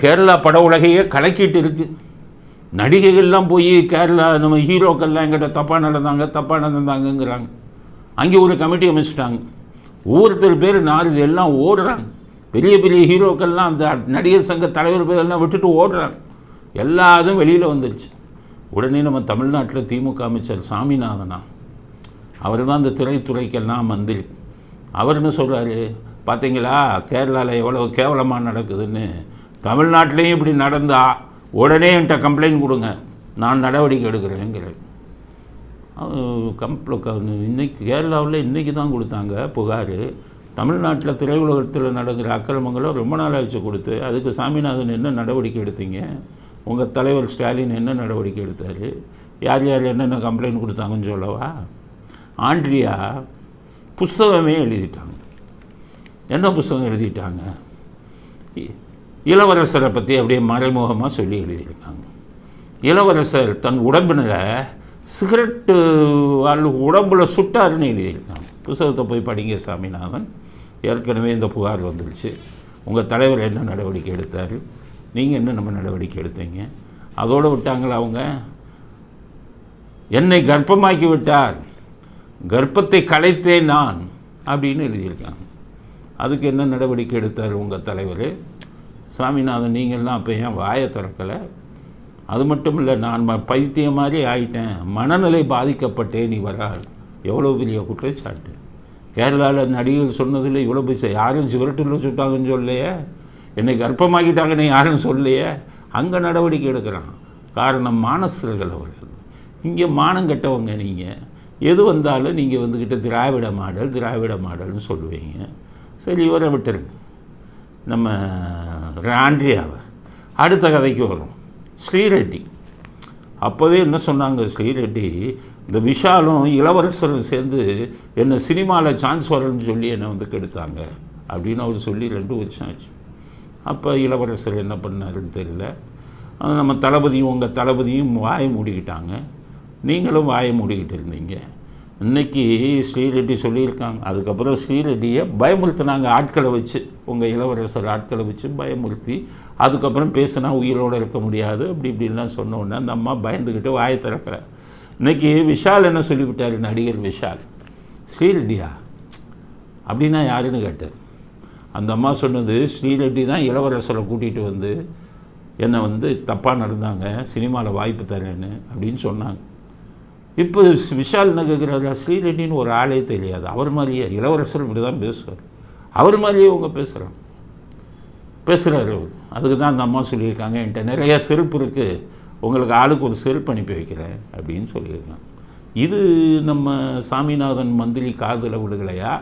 கேரளா பட உலகையே கலக்கிட்டு இருக்கு. நடிகைகள்லாம் போய் கேரளா நம்ம ஹீரோக்கள்லாம் எங்கிட்ட தப்பாக நடந்தாங்க தப்பாக நடந்தாங்கங்கிறாங்க. அங்கே ஒரு கமிட்டி அமைச்சிட்டாங்க. ஒவ்வொருத்தர் பேர் நாலு எல்லாம் ஓடுறாங்க. பெரிய பெரிய ஹீரோக்கள்லாம் அந்த நடிகர் சங்க தலைவர் பேரெல்லாம் விட்டுட்டு ஓடுறாங்க. எல்லா இதுவும் வெளியில் வந்துருச்சு. உடனே நம்ம தமிழ்நாட்டில் திமுக அமைச்சர் சாமிநாதனா அவர் தான் இந்த திரைத்துறைக்கெல்லாம் மந்திரி. அவர் என்ன சொல்கிறாரு பார்த்தீங்களா கேரளாவில் எவ்வளோ கேவலமாக நடக்குதுன்னு தமிழ்நாட்டிலையும் இப்படி நடந்தால் உடனே என்கிட்ட கம்ப்ளைண்ட் கொடுங்க. நான் நடவடிக்கை எடுக்கிறேங்கிறேன். கம்ப்ள இன்னைக்கு கேரளாவில் இன்றைக்கி தான் கொடுத்தாங்க புகார். தமிழ்நாட்டில் திரையுலகத்தில் நடக்கிற அக்கிரமங்களை ரொம்ப நாள் ஆச்சு கொடுத்து அதுக்கு சாமிநாதன் என்ன நடவடிக்கை எடுத்தீங்க? உங்கள் தலைவர் ஸ்டாலின் என்ன நடவடிக்கை எடுத்தார்? யார் யார் என்னென்ன கம்ப்ளைண்ட் கொடுத்தாங்கன்னு சொல்லவா? ஆண்ட்ரியா புஸ்தகமே எழுதிட்டாங்க. என்ன புஸ்தகம் எழுதிட்டாங்க? இளவரசரை பற்றி அப்படியே மறைமுகமாக சொல்லி எழுதியிருக்காங்க. இளவரசர் தன் உடம்பினில் சிகரெட்டு வாழ் உடம்புல சுட்டாருன்னு எழுதியிருக்காங்க. புஸ்தகத்தை போய் படிங்க சாமிநாதன். ஏற்கனவே இந்த புகார் வந்துருச்சு. உங்கள் தலைவர் என்ன நடவடிக்கை எடுத்தார்? நீங்கள் என்ன நம்ம நடவடிக்கை எடுத்தீங்க? அதோடு விட்டாங்களா அவங்க? என்னை கர்ப்பமாக்கி விட்டார். கர்ப்பத்தை கலைத்தேன் நான் அப்படின்னு எழுதியிருக்காங்க. அதுக்கு என்ன நடவடிக்கை எடுத்தார் உங்கள் தலைவர்? சாமிநாதன் நீங்கள்லாம் அப்போ ஏன் வாயை திறக்கலை? அது மட்டும் இல்லை நான் ம- பைத்தியம் மாதிரி ஆயிட்டேன். மனநிலை பாதிக்கப்பட்டேன் வராது எவ்வளோ பெரிய குற்றச்சாட்டு. கேரளாவில் நடிகர் சொன்னதில் இவ்வளோ பெரிய யாரும் சிவரட்டில் சுட்டாங்கன்னு சொல்லலையே? என்னை கர்ப்பமாக்கிட்டாங்கன்னு யாரும் சொல்லலையே? அங்கே நடவடிக்கை எடுக்கிறான். காரணம் மானஸ்தர்கள் அவர்கள். இங்கே மானம் கெட்டவங்க நீங்கள் எது வந்தாலும் நீங்கள் வந்துக்கிட்ட திராவிட மாடல் திராவிட மாடல்னு சொல்லுவீங்க. சரி இவரை விட்டுருங்க. நம்ம ஆண்ட்ரியாவை அடுத்த கதைக்கு வரும். ஸ்ரீரெட்டி. அப்போவே என்ன சொன்னாங்க ஸ்ரீரெட்டி? இந்த விஷாலும் இளவரசரும் சேர்ந்து என்னை சினிமாவில் சான்ஸ் வரணும்னு சொல்லி என்னை வந்து கெடுத்தாங்க அப்படின்னு அவர் சொல்லி ரெண்டு வருஷம் ஆச்சு. அப்போ இளவரசர் என்ன பண்ணாருன்னு தெரியல. நம்ம தளபதியும் உங்கள் தளபதியும் வாயை மூடிக்கிட்டாங்க. நீங்களும் வாயை மூடிக்கிட்டு இருந்தீங்க. இன்னைக்கு ஸ்ரீரெட்டி சொல்லியிருக்காங்க. அதுக்கப்புறம் ஸ்ரீரெட்டியை பயமுறுத்தினாங்க ஆட்களை வச்சு. உங்கள் இளவரசர் ஆட்களை வச்சு பயமுறுத்தி அதுக்கப்புறம் பேசினா உயிரோடு இருக்க முடியாது. அப்படி இப்படின்லாம் சொன்னோடனே அந்த அம்மா பயந்துக்கிட்டு வாயை திறக்கிற இன்னைக்கு விஷால் என்ன சொல்லிவிட்டார்? நடிகர் விஷால். ஸ்ரீரெட்டியா? அப்படின்னா யாருன்னு கேட்டார். அந்த அம்மா சொன்னது ஸ்ரீரெட்டி தான் இளவரசரை கூட்டிகிட்டு வந்து என்னை வந்து தப்பாக நடந்தாங்க சினிமாவில் வாய்ப்பு தரேன்னு அப்படின்னு சொன்னாங்க. இப்போ விஷால் என்ன ஸ்ரீரெட்டின்னு ஒரு ஆளே தெரியாது. அவர் மாதிரியே இளவரசர் இப்படி தான் பேசுவார். அவர் மாதிரியே அவங்க பேசுகிறாங்க பேசுகிறாரு அவர். அதுக்கு தான் அந்த அம்மா சொல்லியிருக்காங்க என்கிட்ட நிறைய செருப்பு இருக்குது உங்களுக்கு ஆளுக்கு ஒரு செருப்பு அனுப்பி வைக்கிறேன் அப்படின்னு சொல்லியிருக்காங்க. இது நம்ம சாமிநாதன் மந்திரி காதில் விழுகலையா?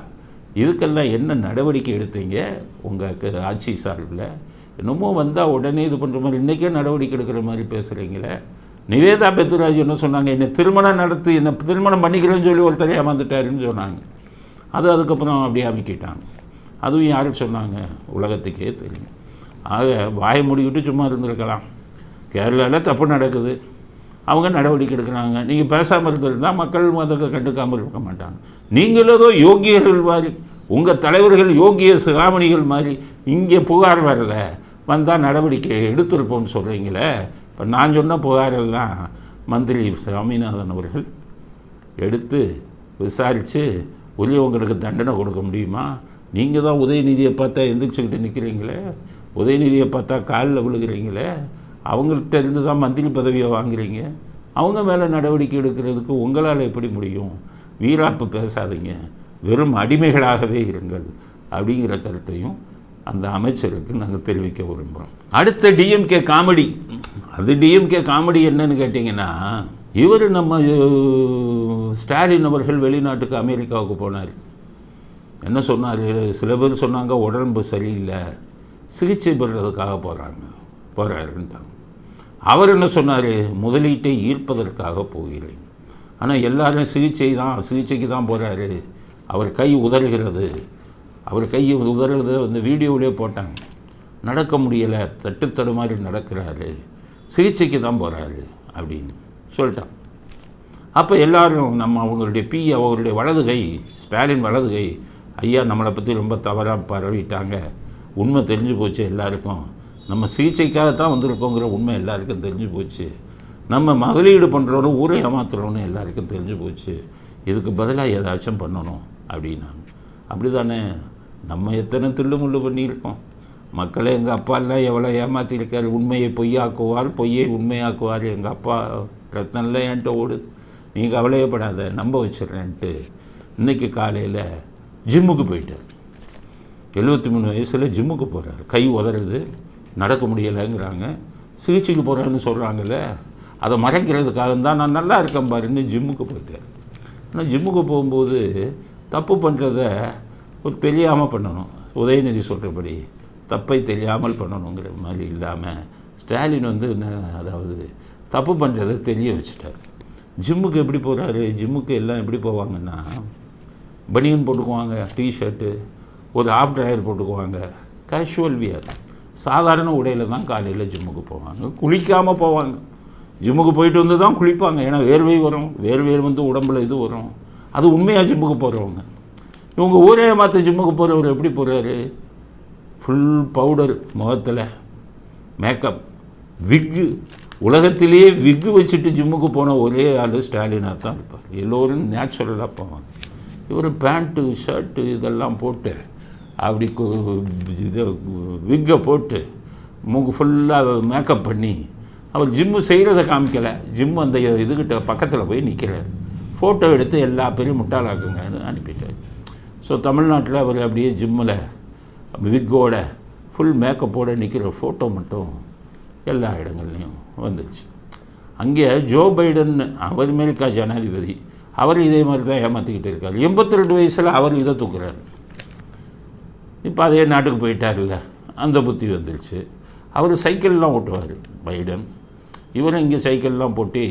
இதுக்கெல்லாம் என்ன நடவடிக்கை எடுத்தீங்க? உங்கள் ஆட்சி சார்பில். என்னமோ வந்தால் உடனே இது பண்ணுற மாதிரி இன்றைக்கே நடவடிக்கை எடுக்கிற மாதிரி பேசுகிறீங்களே நிவேதா பெத்துராஜ் என்ன சொன்னாங்க? என்னை திருமணம் நடத்தி என்னை திருமணம் பண்ணிக்கிறேன்னு சொல்லி ஒருத்தர் ஏமாந்துட்டாருன்னு சொன்னாங்க. அது அதுக்கப்புறம் அப்படியே அமைக்கிட்டாங்க. அதுவும் யார் சொன்னாங்க? உலகத்துக்கே தெரியும். ஆக வாயை மூடிக்கிட்டு சும்மா இருந்திருக்கலாம். கேரளாவில் தப்பு நடக்குது. அவங்க நடவடிக்கை எடுக்கிறாங்க. நீங்கள் பேசாமல் இருந்திருந்தால் மக்கள் அதை கண்டுக்காமல் இருக்க மாட்டாங்க. நீங்கள் ஏதோ யோகியர்கள் மாதிரி உங்கள் தலைவர்கள் யோகிய சிகாமணிகள் மாதிரி இங்கே புகார் வரல வந்தால் நடவடிக்கை எடுத்திருப்போம்னு சொல்கிறீங்களே இப்போ நான் சொன்ன புகாரெல்லாம் மந்திரி சாமிநாதன் அவர்கள் எடுத்து விசாரித்து உரியவங்களுக்கு தண்டனை கொடுக்க முடியுமா? நீங்கள் தான் உதயநிதியை பார்த்தா எந்திரிச்சுக்கிட்டு நிற்கிறீங்களே உதயநிதியை பார்த்தா காலில் விழுகிறீங்களே? அவங்கள்ட்ட இருந்து தான் மந்திரி பதவியை வாங்குறீங்க? அவங்க மேலே நடவடிக்கை எடுக்கிறதுக்கு உங்களால் எப்படி முடியும்? வீராப்பு பேசாதீங்க. வெறும் அடிமைகளாகவே இருங்கள். அப்படிங்கிற கருத்தையும் அந்த அமைச்சருக்கு நாங்கள் தெரிவிக்க விரும்புகிறோம் அடுத்த டிஎம்கே காமெடி. அது டிஎம்கே காமெடி என்னன்னு கேட்டிங்கன்னா இவர் நம்ம ஸ்டாலின் அவர்கள் வெளிநாட்டுக்கு அமெரிக்காவுக்கு போனார். என்ன சொன்னார்? சில பேர் சொன்னாங்க உடம்பு சரியில்லை சிகிச்சை பெறுறதுக்காக போகிறாங்க போகிறாருன்ட்டாங்க அவர் என்ன சொன்னார்? முதலீட்டை ஈர்ப்பதற்காக போகிறேன். ஆனால் எல்லாரும் சிகிச்சை தான் சிகிச்சைக்கு தான் போகிறாரு அவர் கை உதறுகிறது. அவர் கையை உதறதை வந்து வீடியோவிலே போட்டாங்க. நடக்க முடியலை தட்டு தடுமாறி நடக்கிறாரு சிகிச்சைக்கு தான் போகிறாரு அப்படின்னு சொல்லிட்டான் அப்போ எல்லாரும் நம்ம அவங்களுடைய பி அவங்களுடைய வலது கை ஸ்டாலின் வலது கை ஐயா நம்மளை பற்றி ரொம்ப தவறாக பரவிட்டாங்க. உண்மை தெரிஞ்சு போச்சு எல்லாருக்கும். நம்ம சிகிச்சைக்காக தான் வந்திருக்கோங்கிற உண்மை எல்லாருக்கும் தெரிஞ்சு போச்சு. நம்ம மகளீடு பண்ணுறோன்னு ஊரை ஏமாத்துறோன்னு எல்லாருக்கும் தெரிஞ்சு போச்சு. இதுக்கு பதிலாக ஏதாச்சும் பண்ணணும் அப்படின்னாங்க. அப்படி தானே நம்ம எத்தனை தில்லு முள்ளு பண்ணியிருக்கோம்? மக்களை எங்கள் அப்பா எல்லாம் எவ்வளோ ஏமாற்றிருக்கார் உண்மையை பொய்யாக்குவார் பொய்யை உண்மையாக்குவார். எங்கள் அப்பா ரத்னம்லாம் என்கிட்ட ஓடுது நீ கவலையப்படாத நம்ப வச்சிடறேன்ட்டு இன்னைக்கு காலையில் ஜிம்முக்கு போயிட்டார். எழுபத்தி மூணு வயசில் ஜிம்முக்கு போகிறார் கை உதறது நடக்க முடியலைங்கிறாங்க. சிகிச்சைக்கு போகிறேன்னு சொல்கிறாங்கல்ல அதை மறைக்கிறதுக்காக தான் நான் நல்லா இருக்கேன் பாருன்னு ஜிம்முக்கு போயிட்டார். ஆனால் ஜிம்முக்கு போகும்போது தப்பு பண்ணுறத ஒரு தெரியாமல் பண்ணணும். உதயநிதி சொல்கிறபடி தப்பை தெரியாமல் பண்ணணுங்கிற மாதிரி இல்லாமல் ஸ்டாலின் வந்து என்ன அதாவது தப்பு பண்ணுறதை தெரிய வச்சுட்டார். ஜிம்முக்கு எப்படி போகிறாரு ஜிம்முக்கு எல்லாம் எப்படி போவாங்கன்னா பனியன் போட்டுக்குவாங்க டிஷர்ட்டு ஒரு ஆஃப் ட்ரையர் போட்டுக்குவாங்க. கேஷுவல் வியர் சாதாரண உடையில் தான் காலையில் ஜிம்முக்கு போவாங்க. குளிக்காமல் போவாங்க. ஜிம்முக்கு போயிட்டு வந்து தான் குளிப்பாங்க. ஏன்னா வேர்வை வரும். வேர்வை வந்து உடம்புல இது வரும். அது உண்மையாக ஜிம்முக்கு போகிறவங்க இவங்க ஊரே மாற்ற ஜிம்முக்கு போகிறவர் எப்படி போகிறாரு ஃபுல் பவுடர் முகத்தில். மேக்கப் விக்கு உலகத்திலேயே விக்கு வச்சுட்டு ஜிம்முக்கு போன ஒரே ஆள் ஸ்டாலினாக தான் இருப்பார். எல்லோரும் நேச்சுரலாக போவாங்க. இவர் பேண்ட்டு ஷர்ட்டு இதெல்லாம் போட்டு அப்படி இதை விக்கை போட்டு மூக்கு ஃபுல்லாக மேக்கப் பண்ணி அவர் ஜிம்மு செய்கிறத காமிக்கலை. ஜிம் அந்த இதுகிட்ட பக்கத்தில் போய் நிற்கிறார் ஃபோட்டோ எடுத்து எல்லா பேரையும் முட்டாளாக்குங்கன்னு அனுப்பிட்டார். ஸோ தமிழ்நாட்டில் அவர் அப்படியே ஜிம்மில் விக்கோட ஃபுல் மேக்கப்போடு நிற்கிற ஃபோட்டோ மட்டும் எல்லா இடங்கள்லையும் வந்துச்சு. அங்கே ஜோ பைடன் அவர் அமெரிக்கா ஜனாதிபதி அவர் இதே மாதிரி தான் ஏமாற்றிக்கிட்டு இருக்கார். எண்பத்தி ரெண்டு வயசில் அவர் இதை தூக்குறாரு. இப்போ அதே நாட்டுக்கு போயிட்டார்ல அந்த புத்தி வந்துருச்சு. அவர் சைக்கிள்லாம் ஓட்டுவார் பைடன். இவரும் இங்கே சைக்கிள்லாம் போட்டு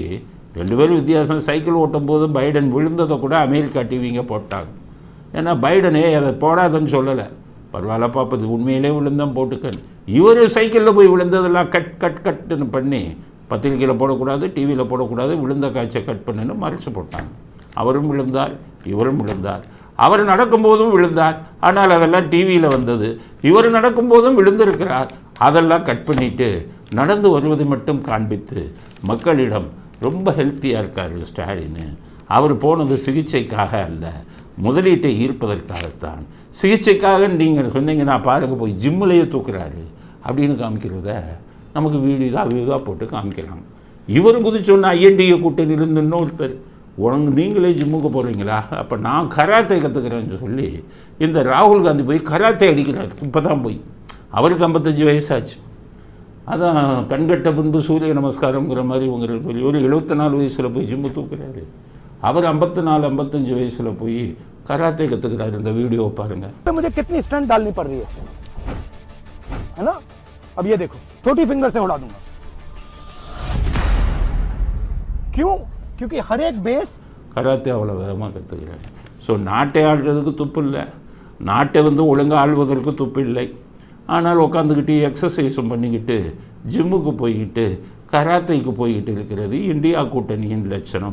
ரெண்டு பேரும் வித்தியாசம். சைக்கிள் ஓட்டும் போது பைடன் விழுந்ததை கூட அமெரிக்கா டிவிங்க போட்டாங்க. ஏன்னா பைடனே அதை போடாதன்னு சொல்லலை. பரவாயில்லப்பா பார்ப்பது இது உண்மையிலே விழுந்தான் போட்டுக்கன்னு. இவர் சைக்கிளில் போய் விழுந்ததெல்லாம் கட் கட் கட்டுன்னு பண்ணி பத்திரிக்கையில் போடக்கூடாது டிவியில் போடக்கூடாது விழுந்த காய்ச்சை கட் பண்ணுன்னு மறைச்சு போட்டாங்க. அவரும் விழுந்தார் இவரும் விழுந்தார். அவர் நடக்கும்போதும் விழுந்தார் ஆனால் அதெல்லாம் டிவியில் வந்தது. இவர் நடக்கும்போதும் விழுந்திருக்கிறார். அதெல்லாம் கட் பண்ணிட்டு நடந்து வருவதை மட்டும் காண்பித்து மக்களிடம் ரொம்ப ஹெல்த்தியாக இருக்கார் ஸ்டாலின். அவர் போனது சிகிச்சைக்காக அல்ல முதலீட்டை ஈர்ப்பதற்காகத்தான். சிகிச்சைக்காக நீங்கள் சொன்னீங்கன்னா பாருங்கள் போய் ஜிம்மிலேயே தூக்குறாரு. அப்படின்னு காமிக்கிறத நமக்கு வீடியோ தான் போட்டு காமிக்கிறாங்க இவரும் குதிச்சோன்னா ஐஎன்டிஏ கூட்டணியிலிருந்து இன்னொருத்தர். உனக்கு நீங்களே ஜிம்முக்கு போகிறீங்களா அப்போ நான் கராத்தே கற்றுக்கிறேன்னு சொல்லி இந்த ராகுல் காந்தி போய் கராத்தே அடிக்கிறார். இப்போ தான் போய். அவருக்கு ஐம்பத்தஞ்சு வயசாச்சு. அதான் கண்கட்ட பின்பு சூரிய நமஸ்காரங்கிற மாதிரி உங்களுக்கு சொல்லி ஒரு எழுபத்தி நாலு வயசில் போய் ஜிம்மு தூக்குறாரு. அவர் ஐம்பத்தி நாலு ஐம்பத்தஞ்சு வயசில் போய் கராத்தே கற்றுக்கிறாரு இந்த வீடியோவை பாருங்கள் पे मुझे कितनी स्टंट डालनी पड़ रही है है ना अब ये देखो छोटी फिंगर से उड़ा दूंगा क्यों क्योंकि हर एक बेस கராத்தே அவ்வளோ வேகமாக கற்றுக்கிறாரு ஸோ நாட்டை ஆள்றதுக்கு துப்பு இல்லை நாட்டை வந்து ஒழுங்காக ஆள்வதற்கு துப்பு இல்லை ஆனால் உட்காந்துக்கிட்டு எக்ஸசைஸும் பண்ணிக்கிட்டு ஜிம்முக்கு போய்கிட்டு கராத்தைக்கு போய்கிட்டு இருக்கிறது இந்தியா கூட்டணியின் லட்சணம்